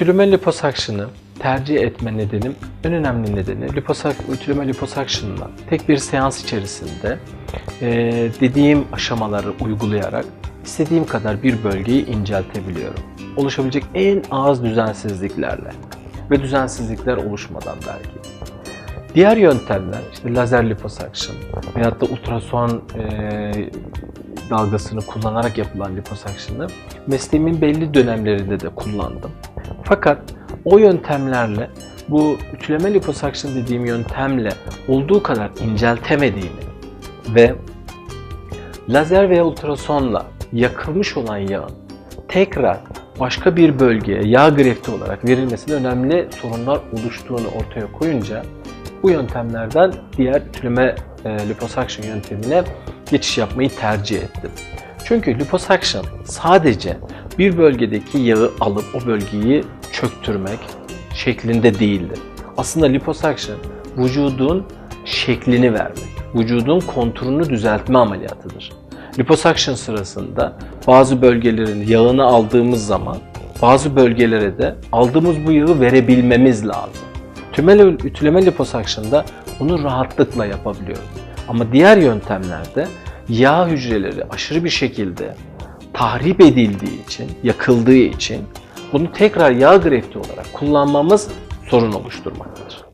Ütüleme liposakşını tercih etme nedenim, en önemli nedeni liposak, ütüleme liposakşınla tek bir seans içerisinde eee, dediğim aşamaları uygulayarak istediğim kadar bir bölgeyi inceltebiliyorum. Oluşabilecek en az düzensizliklerle ve düzensizlikler oluşmadan belki. Diğer yöntemler işte lazer liposuction veyahut da ultrason eee, dalgasını kullanarak yapılan liposuction'ı mesleğimin belli dönemlerinde de kullandım. Fakat o yöntemlerle bu ütüleme liposuction dediğim yöntemle olduğu kadar inceltemediğimi ve lazer veya ultrasonla yakılmış olan yağın tekrar başka bir bölgeye yağ grefti olarak verilmesinde önemli sorunlar oluştuğunu ortaya koyunca bu yöntemlerden diğer ütüleme e, liposuction yöntemine geçiş yapmayı tercih ettim. Çünkü liposuction sadece bir bölgedeki yağı alıp o bölgeyi çöktürmek şeklinde değildir. Aslında liposuction vücudun şeklini vermek, vücudun konturunu düzeltme ameliyatıdır. Liposuction sırasında bazı bölgelerin yağını aldığımız zaman bazı bölgelere de aldığımız bu yağı verebilmemiz lazım. Tümel ütüleme liposuction'da bunu rahatlıkla yapabiliyoruz. Ama diğer yöntemlerde yağ hücreleri aşırı bir şekilde tahrip edildiği için, yakıldığı için bunu tekrar yağ grefti olarak kullanmamız sorun oluşturmaktadır.